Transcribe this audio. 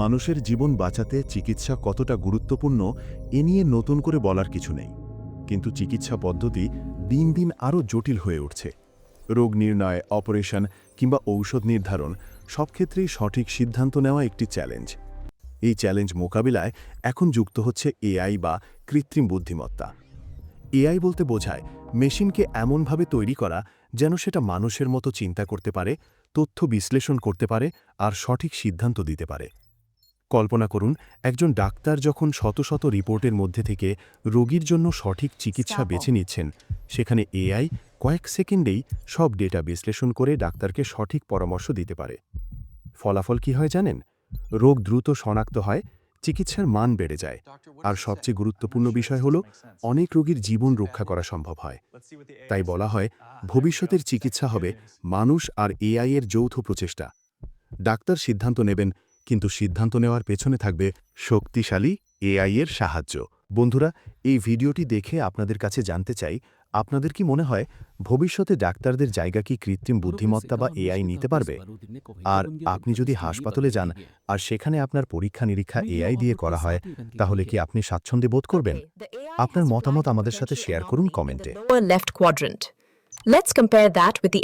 মানুষের জীবন বাঁচাতে চিকিৎসা কতটা গুরুত্বপূর্ণ, এ নিয়ে নতুন করে বলার কিছু নেই। কিন্তু চিকিৎসা পদ্ধতি দিন দিন আরও জটিল হয়ে উঠছে। রোগ নির্ণয়, অপারেশন কিংবা ঔষধ নির্ধারণ সব ক্ষেত্রেই সঠিক সিদ্ধান্ত নেওয়া একটি চ্যালেঞ্জ। এই চ্যালেঞ্জ মোকাবিলায় এখন যুক্ত হচ্ছে এআই বা কৃত্রিম বুদ্ধিমত্তা। এআই বলতে বোঝায়, মেশিনকে এমনভাবে তৈরি করা যেন সেটা মানুষের মতো চিন্তা করতে পারে, তথ্য বিশ্লেষণ করতে পারে, আর সঠিক সিদ্ধান্ত দিতে পারে। কল্পনা করুন একজন ডাক্তার যখন শত শত রিপোর্টের মধ্যে থেকে রোগীর জন্য সঠিক চিকিৎসা বেছে নিচ্ছেন সেখানে এআই কয়েক সেকেন্ডেই সব ডেটা বিশ্লেষণ করে ডাক্তারকে সঠিক পরামর্শ দিতে পারে। ফলাফল কি হয় জানেন? রোগ দ্রুত শনাক্ত হয় চিকিৎসার মান বেড়ে যায়। আর সবচেয়ে গুরুত্বপূর্ণ বিষয় হল অনেক রোগীর জীবন রক্ষা করা সম্ভব হয়। তাই বলা হয় ভবিষ্যতের চিকিৎসা হবে মানুষ আর এআই এর যৌথ প্রচেষ্টা। ডাক্তার সিদ্ধান্ত নেবেন কিন্তু সিদ্ধান্ত নেওয়ার পেছনে থাকবে শক্তিশালী এআই এর সাহায্য বন্ধুরা, এই ভিডিওটি দেখে আপনাদের কাছে জানতে চাই, আপনাদের কি মনে হয় ভবিষ্যতে ডাক্তারদের জায়গা কি কৃত্রিম বুদ্ধিমত্তা বা এআই নিতে পারবে আর আপনি যদি হাসপাতালে যান আর সেখানে আপনার পরীক্ষা নিরীক্ষা এআই দিয়ে করা হয়, তাহলে কি আপনি স্বাচ্ছন্দ্যে বোধ করবেন আপনার মতামত আমাদের সাথে শেয়ার করুন কমেন্টে left quadrant. Let's compare that with the.